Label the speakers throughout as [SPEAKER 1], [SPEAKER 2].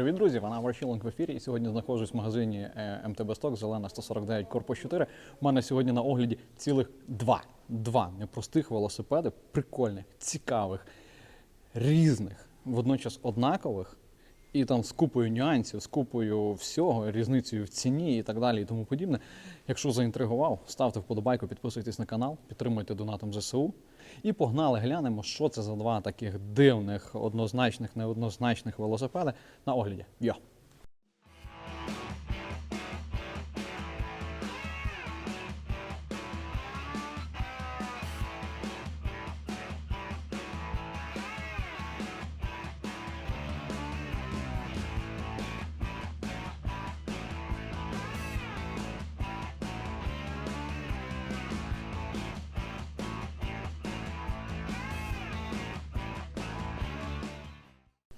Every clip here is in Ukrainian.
[SPEAKER 1] Привіт, друзі! Вона Варфілинг в ефірі. І сьогодні знаходжусь в магазині е, МТБ Сток, зелена 149 корпус 4. У мене сьогодні на огляді цілих два. Два непростих велосипеди, прикольних, цікавих, різних, водночас однакових. І там з купою нюансів, з купою всього, різницею в ціні і так далі, і тому подібне. Якщо заінтригував, ставте вподобайку, підписуйтесь на канал, підтримуйте донатом ЗСУ. І погнали, глянемо, що це за два таких дивних, однозначних, неоднозначних велосипеди на огляді. Йо!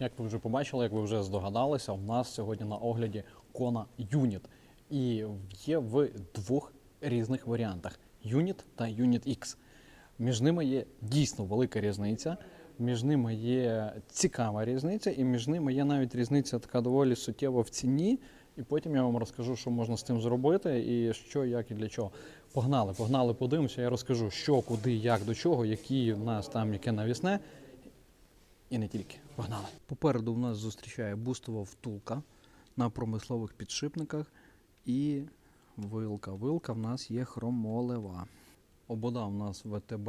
[SPEAKER 1] Як ви вже побачили, як ви вже здогадалися, у нас сьогодні на огляді Kona Unit. І є в двох різних варіантах: Unit та Unit X. Між ними є дійсно велика різниця. Між ними є цікава різниця, і між ними є навіть різниця така доволі суттєва в ціні. І потім я вам розкажу, що можна з цим зробити, і що, як і для чого. Погнали, погнали, подивимося. Я розкажу, що, куди, як, до чого, які в нас там яке навісне. І не тільки. Погнали. Попереду в нас зустрічає бустова втулка на промислових підшипниках і вилка. Вилка в нас є хромолева. Обода в нас ВТБ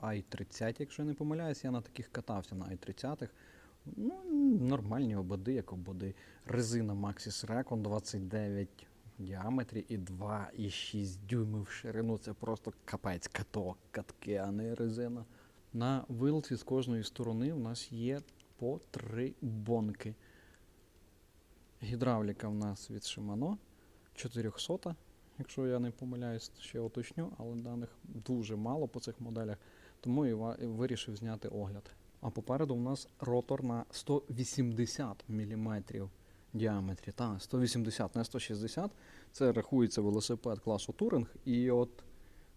[SPEAKER 1] i30, якщо я не помиляюсь, я на таких катався на i30. Ну, нормальні ободи, як ободи. Резина Maxxis Recon 29 в діаметрі і 2,6 дюймів в ширину. Це просто капець каток, катки, а не резина. На вилці з кожної сторони у нас є по три бонки. Гідравліка в нас від Shimano 400, якщо я не помиляюсь, ще уточню, але даних дуже мало по цих моделях, тому і вирішив зняти огляд. А попереду у нас ротор на 180 мм діаметрі. Та, 180, не 160. Це рахується велосипед класу Туринг. І от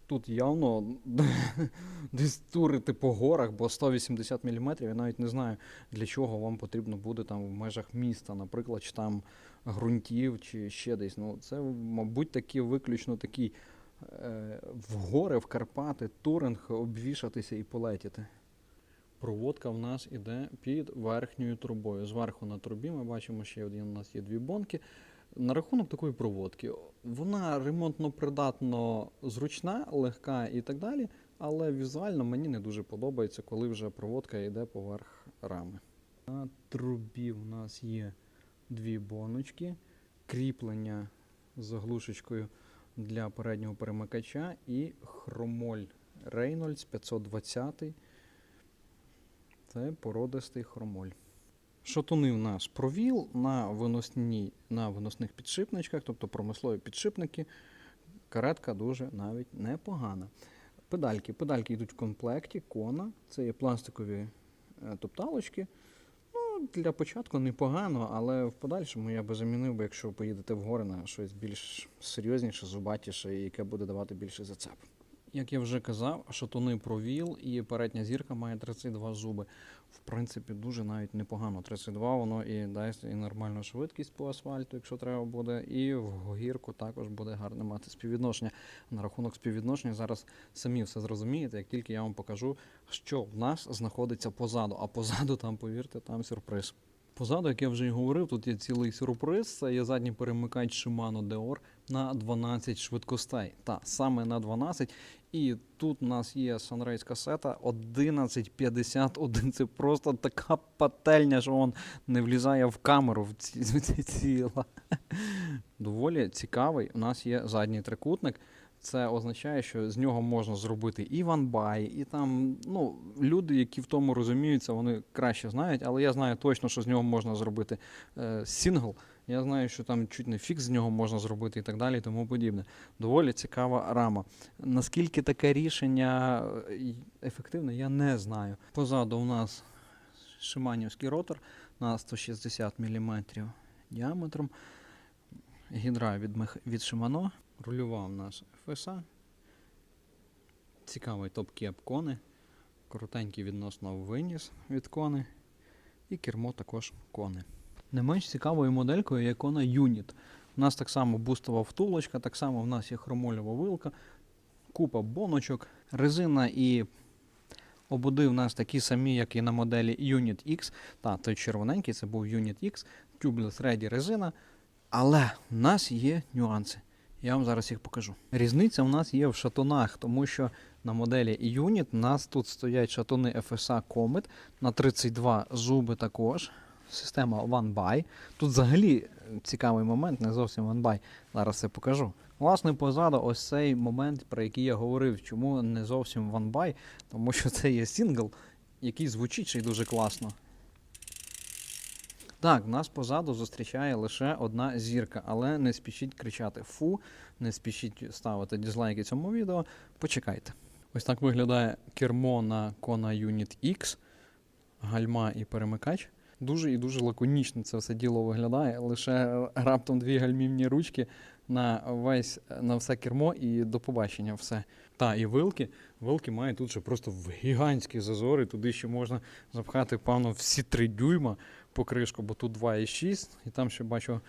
[SPEAKER 1] тут явно десь турити по горах, бо 180 мм, я навіть не знаю, для чого вам потрібно буде там в межах міста, наприклад, чи там ґрунтів, чи ще десь. Ну, це, мабуть, такі виключно такі е, в гори, в Карпати, туринг обвішатися і полетіти. Проводка в нас іде під верхньою трубою. Зверху на трубі ми бачимо, один у нас є дві бонки. На рахунок такої проводки, вона ремонтно придатно зручна, легка і так далі, але візуально мені не дуже подобається, коли вже проводка йде поверх рами. На трубі в нас є дві боночки, кріплення з заглушечкою для переднього перемикача і хромоль Reynolds 520. Це породистий хромоль. Шатуни в нас провіл на, виносні, на виносних підшипничках, тобто промислові підшипники. Каретка дуже навіть непогана. Педальки. Педальки йдуть в комплекті, кона. Це є пластикові е, топталочки. Ну, для початку непогано, але в подальшому я би замінив, якщо поїдете в гори на щось більш серйозніше, зубатіше, яке буде давати більше зацеп. Як я вже казав, шатуни провіл і передня зірка має 32 зуби. В принципі, дуже навіть непогано. 32 воно і дасть і нормальну швидкість по асфальту, якщо треба буде, і в гірку також буде гарне мати співвідношення. На рахунок співвідношення зараз самі все зрозумієте, як тільки я вам покажу, що в нас знаходиться позаду. А позаду там, повірте, там сюрприз. Позаду, як я вже і говорив, тут є цілий сюрприз. Це є задній перемикач Shimano Deor на 12 швидкостей. Та саме на 12. І тут у нас є Sunrise касета 1151. Це просто така пательня, що він не влізає в камеру ціла. Доволі цікавий. У нас є задній трикутник. Це означає, що з нього можна зробити і ванбай, і там ну, люди, які в тому розуміються, вони краще знають, але я знаю точно, що з нього можна зробити е, сингл. Я знаю, що там чуть не фікс з нього можна зробити і так далі, і тому подібне. Доволі цікава рама. Наскільки таке рішення е, ефективне, я не знаю. Позаду у нас шиманівський ротор на 160 мм діаметром. Гідра від, від Shimano. Рульова у нас FSA. Цікавий топ-кеп кони. Коротенький відносно виніс від кони. І кермо також кони. не менш цікавою моделькою, як вона Unit. У нас так само бустова втулочка, так само в нас є хромольова вилка, купа боночок, резина і ободи в нас такі самі, як і на моделі Unit X. Та, той червоненький це був Unit X, Tubeless Ready резина. Але в нас є нюанси. Я вам зараз їх покажу. Різниця в нас є в шатунах, тому що на моделі Unit у нас тут стоять шатуни FSA Comet на 32 зуби також. Система One By. Тут взагалі цікавий момент, не зовсім One By. Зараз це покажу. Власне, позаду ось цей момент, про який я говорив, чому не зовсім One By, тому що це є сингл, який звучить ще й дуже класно. Так, нас позаду зустрічає лише одна зірка, але не спішіть кричати фу, не спішіть ставити дізлайки цьому відео. Почекайте. Ось так виглядає кермо на Kona Unit X, гальма і перемикач. Дуже і дуже лаконічно це все діло виглядає. Лише раптом дві гальмівні ручки на весь на все кермо і до побачення все. Та і вилки. Вилки мають тут ще просто в гігантські зазори. Туди ще можна запхати, певно, всі три дюйма покришку, бо тут 2,6, і там ще бачу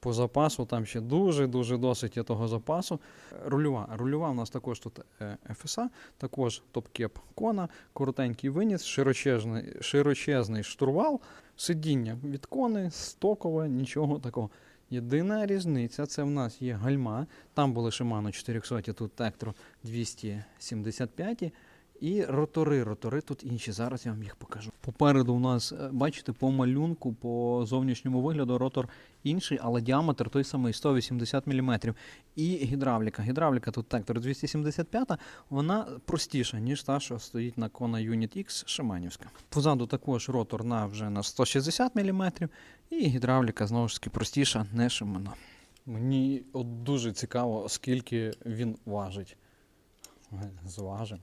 [SPEAKER 1] по запасу, там ще дуже-дуже досить є того запасу. Рульова. Рульова у нас також тут е, FSA, також топ-кеп кона, коротенький виніс, широчезний, широчезний штурвал, сидіння від кони, стокове, нічого такого. Єдина різниця це в нас є гальма. Там були Shimano 400, тут Tektro 275. І ротори. Ротори тут інші. Зараз я вам їх покажу. Попереду у нас, е, бачите, по малюнку, по зовнішньому вигляду ротор інший, але діаметр той самий 180 мм. І гідравліка. Гідравліка тут Тектор 275, вона простіша, ніж та, що стоїть на Kona Unit X Шиманівська. Позаду також ротор на вже на 160 мм, і гідравліка знову ж таки простіша, не Shimano. Мені от дуже цікаво, скільки він важить. Е, Зважимо.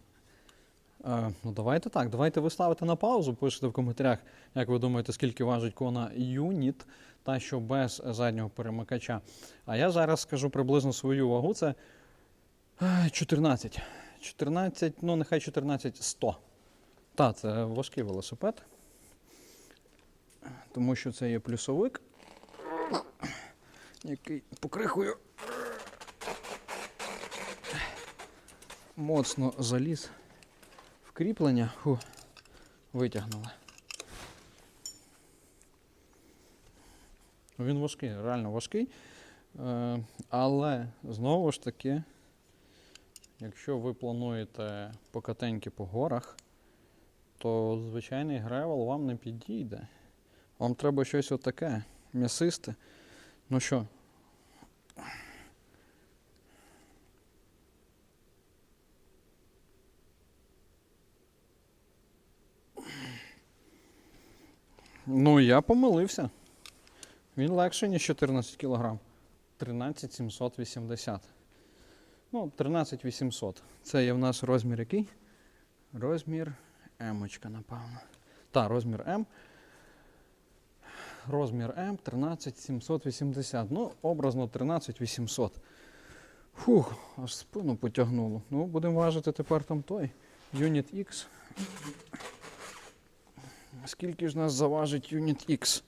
[SPEAKER 1] Е, ну, давайте так. Давайте ви ставите на паузу, пишете в коментарях, як ви думаєте, скільки важить кона Юніт, та що без заднього перемикача. А я зараз скажу приблизно свою вагу. Це е, 14. 14, ну нехай 14 100. Та, це важкий велосипед. Тому що це є плюсовик, який покрихую. Моцно заліз в кріплення. Фу, витягнули. Він важкий, реально важкий. Е, але знову ж таки, якщо ви плануєте покатеньки по горах, то звичайний гревел вам не підійде. Вам треба щось отаке, м'ясисте. Ну що? Ну, я помилився. Він легший, ніж 14 кг. 13780. Ну, 13800. Це є в нас розмір який? Розмір М, напевно. Так, розмір М. Розмір М 13780. Ну, образно 13800. Фух, аж спину потягнуло. Ну, будемо важити тепер там той. Unit X. Скільки ж нас заважить Unit X?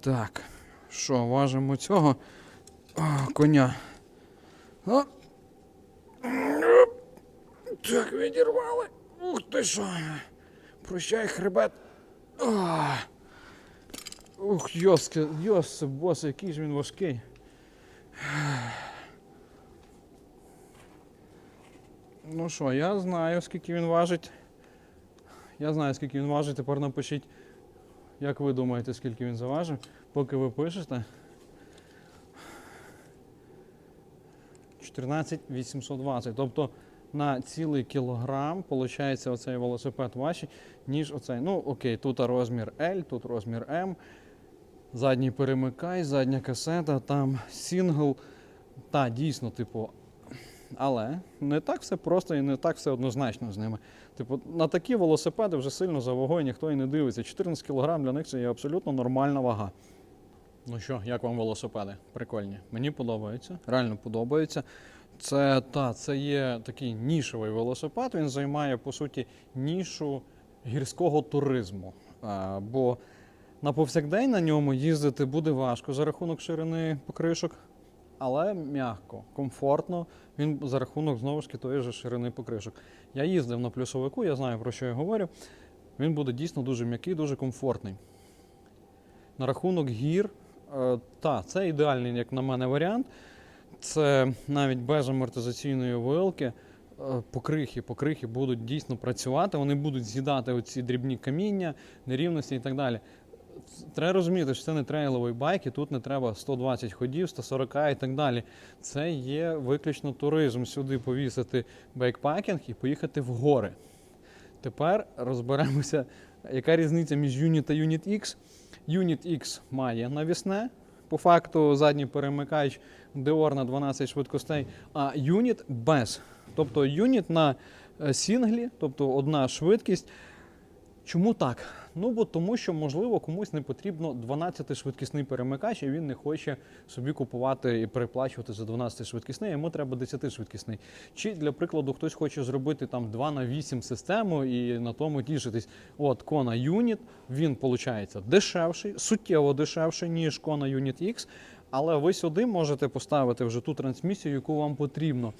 [SPEAKER 1] Так, що, важимо цього О, коня. О. Так, відірвали. Ух ти що. Прощай хребет. О. Ух, йоске, йосе, бос, який ж він важкий. Ну що, я знаю, скільки він важить. Я знаю, скільки він важить. Тепер напишіть, як ви думаєте, скільки він заважив, поки ви пишете. 14 820. Тобто на цілий кілограм, виходить, оцей велосипед важчий, ніж оцей. Ну, окей, тут розмір L, тут розмір M. Задній перемикай, задня касета, там сингл. Та, дійсно, типу. Але не так все просто і не так все однозначно з ними. Типу, на такі велосипеди вже сильно за вагою ніхто і не дивиться. 14 кг для них це є абсолютно нормальна вага. Ну що, як вам велосипеди? Прикольні. Мені подобається, реально подобається. Це та, це є такий нішевий велосипед. Він займає по суті нішу гірського туризму. А, бо На повсякдень на ньому їздити буде важко за рахунок ширини покришок, але м'яко, комфортно. Він за рахунок знову ж таки тої ж ширини покришок. Я їздив на плюсовику, я знаю про що я говорю. Він буде дійсно дуже м'який, дуже комфортний. На рахунок гір, е, та, це ідеальний, як на мене, варіант. Це навіть без амортизаційної вилки. е, Покрихи, покрихи будуть дійсно працювати, вони будуть з'їдати оці дрібні каміння, нерівності і так далі. Треба розуміти, що це не трейловий байк, і тут не треба 120 ходів, 140 і так далі. Це є виключно туризм. Сюди повісити байкпакінг і поїхати в гори. Тепер розберемося, яка різниця між Unit та Unit X. Unit X має навісне, по факту задній перемикач Deor на 12 швидкостей, а Unit без. Тобто Unit на е, сінглі, тобто одна швидкість. Чому так? Ну бо тому, що можливо комусь не потрібно 12-швидкісний перемикач, і він не хоче собі купувати і переплачувати за 12-швидкісний, йому треба 10-швидкісний. Чи для прикладу хтось хоче зробити там 2 на 8 систему і на тому тішитись. От Kona Unit, він виходить дешевший, суттєво дешевший, ніж Kona Unit X, але ви сюди можете поставити вже ту трансмісію, яку вам потрібно.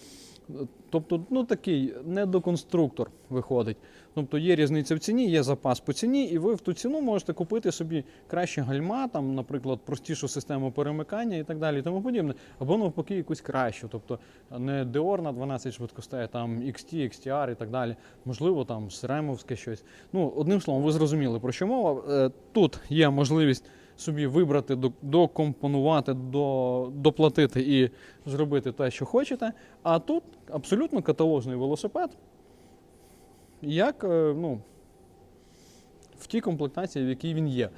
[SPEAKER 1] Тобто, ну такий недоконструктор виходить. Тобто є різниця в ціні, є запас по ціні, і ви в ту ціну можете купити собі краще гальма, там, наприклад, простішу систему перемикання і так далі, і тому подібне, або навпаки якусь кращу. Тобто не Deor на 12 швидкостей, там XT, XTR і так далі. Можливо, там Сремовське щось. Ну, одним словом, ви зрозуміли про що мова. Е, Тут є можливість собі вибрати, докомпонувати, до, доплатити і зробити те, що хочете. А тут абсолютно каталожний велосипед. Як е, ну, в тій комплектації, в якій він є.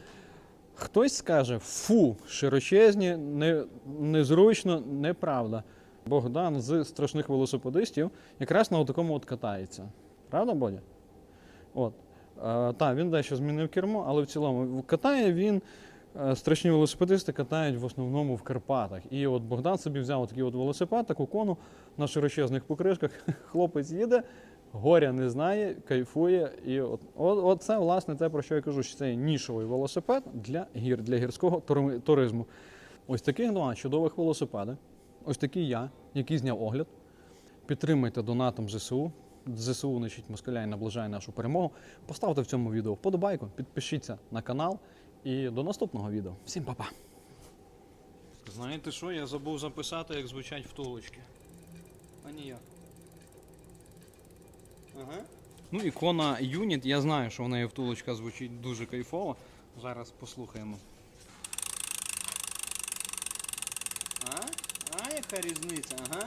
[SPEAKER 1] Хтось скаже, фу, широчезні, не, незручно, неправда. Богдан з страшних велосипедистів якраз на такому от катається. Правда, Бодя? От. Е, так, він дещо змінив кермо, але в цілому катає він. Е, Страшні велосипедисти катають в основному в Карпатах. І от Богдан собі взяв такий от велосипед, таку кону на широчезних покришках. Хлопець їде, горя не знає, кайфує. І от, от, от це, власне, те, про що я кажу, що це нішовий велосипед для гір, для гірського туризму. Ось таких два чудових велосипеди. Ось такий я, який зняв огляд. Підтримайте донатом ЗСУ. ЗСУ значить, москаляй наближає нашу перемогу. Поставте в цьому відео вподобайку, підпишіться на канал і до наступного відео. Всім па-па! Знаєте що? Я забув записати, як звучать втулочки. А ніяк. Ага. Ну, ікона Unit, я знаю, що в неї втулочка звучить дуже кайфово. Зараз послухаємо. А? А яка різниця? Ага.